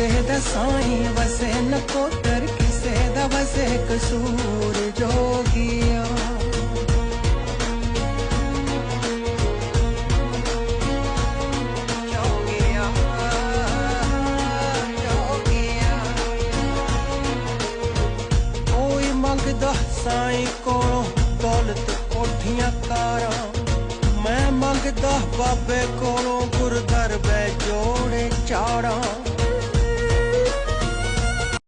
किसे द साई, वसे न कोटर किसे द कसूर जोगिया। साई कोलों दौलत कोठियाँ कारा मैं मंगदा बाबे को गुरदर बे जोड़े चारा।